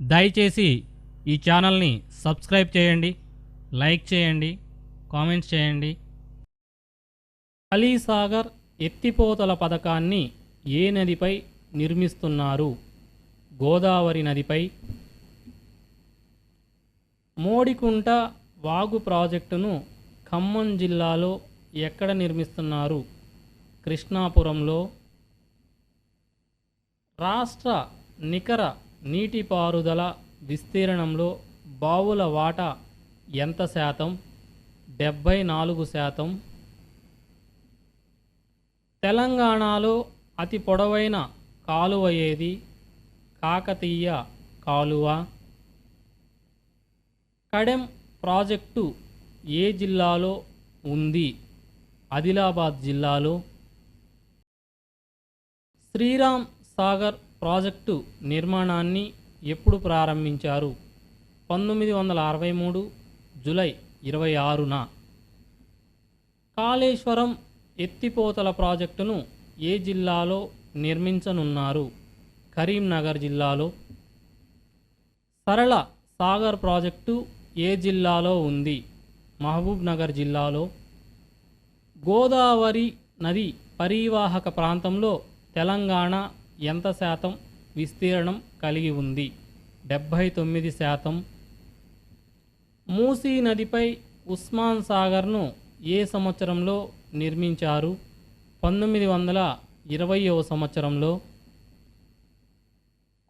దయచేసి ఈ ఛానల్ని సబ్స్క్రైబ్ చేయండి లైక్ చేయండి కామెంట్స్ చేయండి. అలీసాగర్ ఎత్తిపోతల పథకాన్ని ఏ నదిపై నిర్మిస్తున్నారు? గోదావరి నదిపై మోడికుంట వాగు ప్రాజెక్టును ఖమ్మం జిల్లాలో ఎక్కడ నిర్మిస్తున్నారు? కృష్ణాపురంలో రాష్ట్ర నికర నీటిపారుదల విస్తీర్ణంలో బావుల వాటా ఎంత శాతం? డెబ్భై నాలుగు శాతం. తెలంగాణలో అతి పొడవైన కాలువ ఏది? కాకతీయ కాలువ. కడెం ప్రాజెక్టు ఏ జిల్లాలో ఉంది? ఆదిలాబాద్ జిల్లాలో. శ్రీరామ్ సాగర్ ప్రాజెక్టు నిర్మాణాన్ని ఎప్పుడు ప్రారంభించారు? పంతొమ్మిది వందల అరవై మూడు జులై ఇరవై ఆరున. కాళేశ్వరం ఎత్తిపోతల ప్రాజెక్టును ఏ జిల్లాలో నిర్మించనున్నారు? కరీంనగర్ జిల్లాలో. సరళ సాగర్ ప్రాజెక్టు ఏ జిల్లాలో ఉంది? మహబూబ్ నగర్ జిల్లాలో. గోదావరి నది పరీవాహక ప్రాంతంలో తెలంగాణ ఎంత శాతం విస్తీర్ణం కలిగి ఉంది? డెబ్భై తొమ్మిది శాతం. మూసీ నదిపై ఉస్మాన్ సాగర్ను ఏ సంవత్సరంలో నిర్మించారు? పంతొమ్మిది వందల ఇరవయవ సంవత్సరంలో.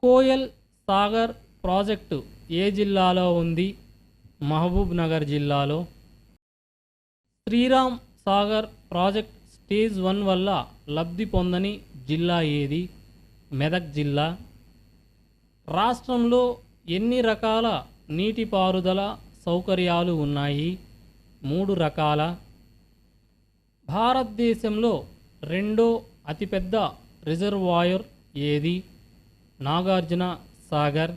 కోయల్ సాగర్ ప్రాజెక్టు ఏ జిల్లాలో ఉంది? మహబూబ్ నగర్ జిల్లాలో. Sriram Sagar project stage one వల్ల లబ్ధి పొందని జిల్లా ఏది? మెదక్ జిల్లా. రాష్ట్రంలో ఎన్ని రకాల నీటిపారుదల సౌకర్యాలు ఉన్నాయి? మూడు రకాల. భారతదేశంలో రెండో అతిపెద్ద రిజర్వాయర్ ఏది? నాగార్జున సాగర్.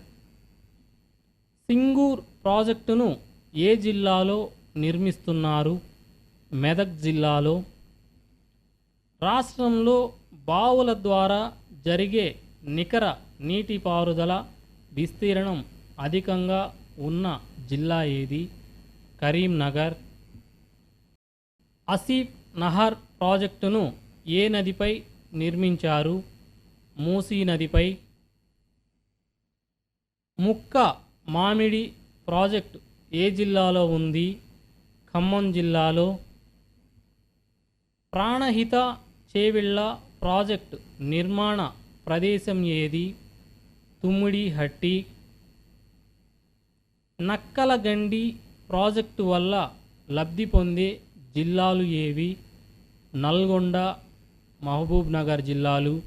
సింగూర్ ప్రాజెక్టును ఏ జిల్లాలో నిర్మిస్తున్నారు? మెదక్ జిల్లాలో. రాష్ట్రంలో బావుల ద్వారా జరిగే నికర నీటిపారుదల విస్తీర్ణం అధికంగా ఉన్న జిల్లా ఏది? కరీంనగర్. అసీఫ్ నహర్ ప్రాజెక్టును ఏ నదిపై నిర్మించారు? మూసీ నదిపై. ముక్క మామిడి ప్రాజెక్టు ఏ జిల్లాలో ఉంది? ఖమ్మం జిల్లాలో. ప్రాణహిత చేవిళ్ళ ప్రాజెక్టు నిర్మాణ ప్రదేశం ఏది? తుమ్మిడి హట్టి నక్కలగండి ప్రాజెక్టు వల్ల లబ్ధి పొందే జిల్లాలు ఏవి? నల్గొండ మహబూబ్ నగర్ జిల్లాలు.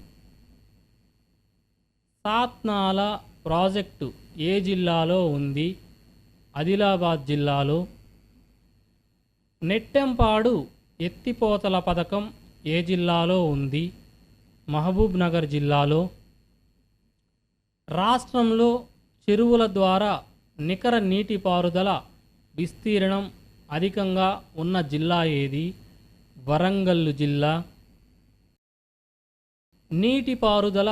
సాత్నాల ప్రాజెక్టు ఏ జిల్లాలో ఉంది? ఆదిలాబాద్ జిల్లాలో. నెట్టెంపాడు ఎత్తిపోతల పథకం ఏ జిల్లాలో ఉంది? మహబూబ్ నగర్ జిల్లాలో రాష్ట్రంలో చెరువుల ద్వారా నికర నీటిపారుదల విస్తీర్ణం అధికంగా ఉన్న జిల్లా ఏది? వరంగల్లు జిల్లా. నీటిపారుదల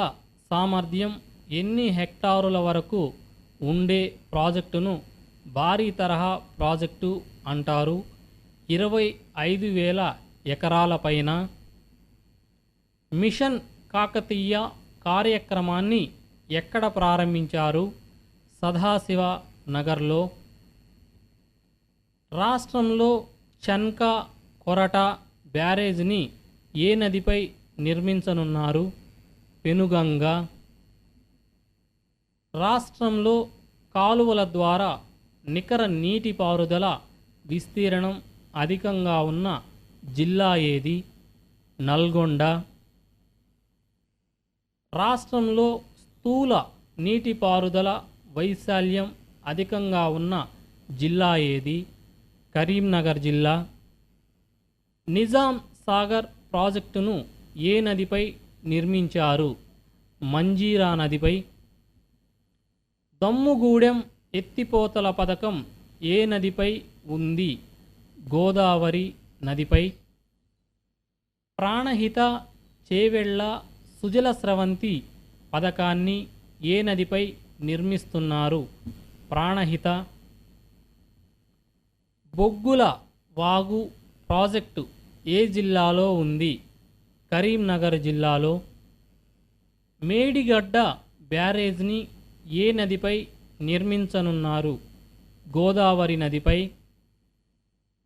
సామర్థ్యం ఎన్ని హెక్టారుల వరకు ఉండే ప్రాజెక్టును భారీ తరహా ప్రాజెక్టు అంటారు? ఇరవై ఐదు వేల ఎకరాల పైన మిషన్ కాకతీయ కార్యక్రమాన్ని ఎక్కడ ప్రారంభించారు? సదాశివ నగర్లో. రాష్ట్రంలో చన్కా కొరట బ్యారేజ్ని ఏ నదిపై నిర్మించనున్నారు? పెనుగంగ. రాష్ట్రంలో కాలువల ద్వారా నికర నీటిపారుదల విస్తీర్ణం అధికంగా ఉన్న జిల్లా ఏది? నల్గొండ. రాష్ట్రంలో స్థూల నీటిపారుదల వైశాల్యం అధికంగా ఉన్న జిల్లా ఏది? కరీంనగర్ జిల్లా. నిజాం సాగర్ ప్రాజెక్టును ఏ నదిపై నిర్మించారు? మంజీరా నదిపై. దమ్ముగూడెం ఎత్తిపోతల పథకం ఏ నదిపై ఉంది? గోదావరి నదిపై. ప్రాణహిత చేవెళ్ళ సుజల స్రవంతి పథకాన్ని ఏ నదిపై నిర్మిస్తున్నారు? ప్రాణహిత బొగ్గుల వాగు ప్రాజెక్టు ఏ జిల్లాలో ఉంది? కరీంనగర్ జిల్లాలో. మేడిగడ్డ బ్యారేజ్ని ఏ నదిపై నిర్మించనున్నారు? గోదావరి నదిపై.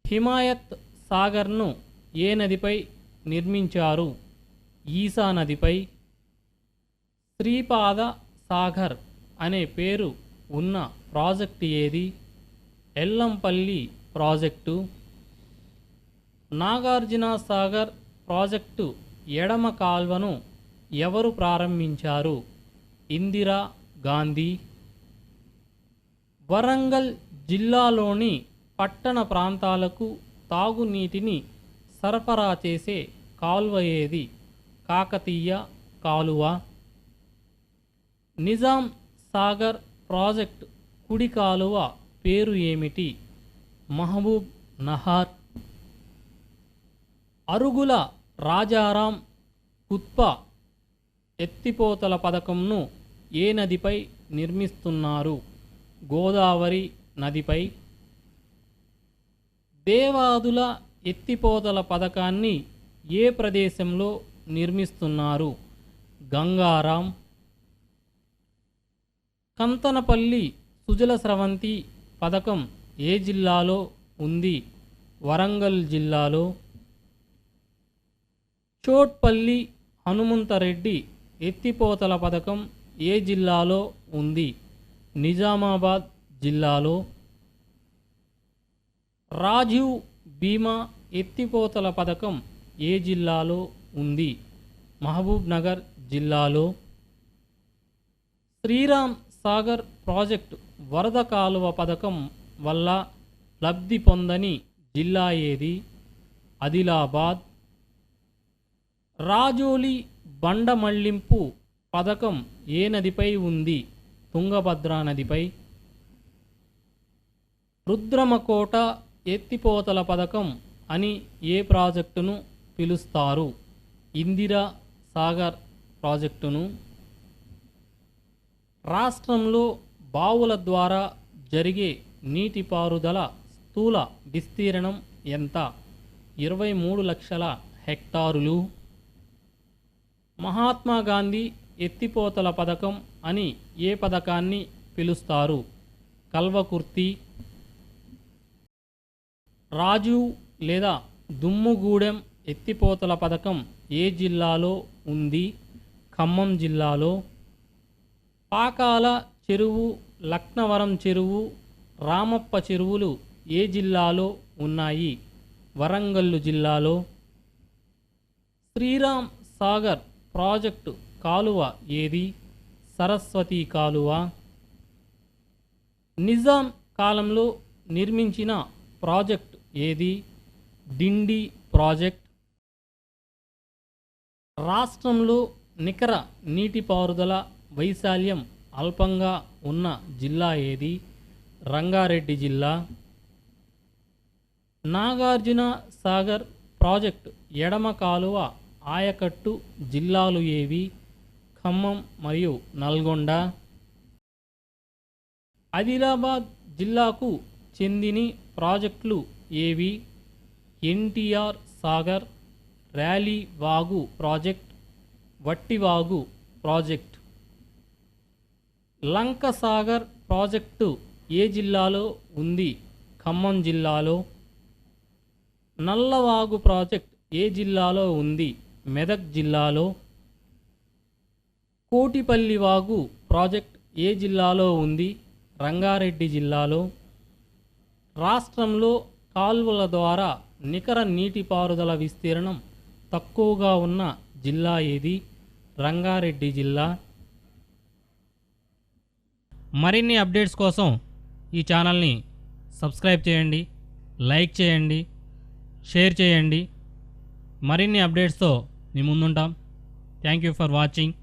హిమాయత్ సాగర్ను ఏ నదిపై నిర్మించారు? ఈసా నదిపై శ్రీపాద సాగర్ అనే పేరు ఉన్న ప్రాజెక్టు ఏది? ఎల్లంపల్లి ప్రాజెక్టు నాగార్జున సాగర్ ప్రాజెక్టు ఎడమ కాల్వను ఎవరు ప్రారంభించారు? ఇందిరా గాంధీ. వరంగల్ జిల్లాలోని పట్టణ ప్రాంతాలకు తాగునీటిని సరఫరా చేసే కాల్వ ఏది? కాకతీయ కాలువ. నిజాం సాగర్ ప్రాజెక్ట్ కుడి కాలువ పేరు ఏమిటి? మహబూబ్ నహార్. అరుగుల రాజారాం కుత్ప ఎత్తిపోతల పథకంను ఏ నదిపై నిర్మిస్తున్నారు? గోదావరి నదిపై. దేవాదుల ఎత్తిపోతల పథకాన్ని ఏ ప్రదేశంలో నిర్మిస్తున్నారు. గంగారాం కంతనపల్లి సుజల స్రవంతి పథకం ఏ జిల్లాలో ఉంది? వరంగల్ జిల్లాలో. చోట్పల్లి హనుమంతరెడ్డి ఎత్తిపోతల పథకం ఏ జిల్లాలో ఉంది? నిజామాబాద్ జిల్లాలో. రాజీవ్ బీమా ఎత్తిపోతల పథకం ఏ జిల్లాలో ఉంది. మహబూబ్ నగర్ జిల్లాలో శ్రీరామ్ సాగర్ ప్రాజెక్టు వరద కాలువ పథకం వల్ల లబ్ధి పొందని జిల్లా ఏది? ఆదిలాబాద్. రాజోలి బండ మళ్ళింపు పథకం ఏ నదిపై ఉంది? తుంగభద్రా నదిపై. రుద్రమకోట ఎత్తిపోతల పథకం అని ఏ ప్రాజెక్టును పిలుస్తారు? ఇందిరా సాగర్ ప్రాజెక్టును రాష్ట్రంలో బావుల ద్వారా జరిగే నీటిపారుదల స్థూల విస్తీర్ణం ఎంత? ఇరవై మూడు లక్షల హెక్టారులు. మహాత్మా గాంధీ ఎత్తిపోతల పథకం అని ఏ పథకాన్ని పిలుస్తారు? కల్వకుర్తి రాజు లేదా దుమ్ముగూడెం ఎత్తిపోతల పథకం ఏ జిల్లాలో ఉంది? ఖమ్మం జిల్లాలో. పాకాల చెరువు లక్నవరం చెరువు రామప్ప చెరువులు ఏ జిల్లాలో ఉన్నాయి? వరంగల్లు జిల్లాలో. శ్రీరామ్ సాగర్ ప్రాజెక్టు కాలువ ఏది? సరస్వతి కాలువ. నిజాం కాలంలో నిర్మించిన ప్రాజెక్ట్ ఏది? డిండి ప్రాజెక్ట్. రాష్ట్రంలో నికర నీటిపారుదల వైశాల్యం అల్పంగా ఉన్న జిల్లా ఏది? రంగారెడ్డి జిల్లా. నాగార్జున సాగర్ ప్రాజెక్టు ఎడమ కాలువ ఆయకట్టు జిల్లాలు ఏవి? ఖమ్మం మరియు నల్గొండ. ఆదిలాబాద్ జిల్లాకు చెందిన ప్రాజెక్టులు ఏవి? ఎన్టీఆర్ సాగర్ వ్యాలీ వాగు project Vattivagu project. Lankasagar project ఏ జిల్లాలో ఉంది? ఖమ్మం జిల్లాలో. నల్లవాగు ప్రాజెక్ట్ ఏ జిల్లాలో ఉంది? మెదక్ జిల్లాలో. కోటిపల్లి వాగు ప్రాజెక్ట్ ఏ జిల్లాలో ఉంది? రంగారెడ్డి జిల్లాలో. రాష్ట్రంలో కాల్వల ద్వారా నికర నీటిపారుదల విస్తీర్ణం తక్కువగా ఉన్న జిల్లా ఏది? రంగారెడ్డి జిల్లా. మరిన్ని అప్డేట్స్ కోసం ఈ ఛానల్ని సబ్స్క్రైబ్ చేయండి లైక్ చేయండి షేర్ చేయండి. మరిన్ని అప్డేట్స్తో మీ ముందుంటాం. Thank you for watching.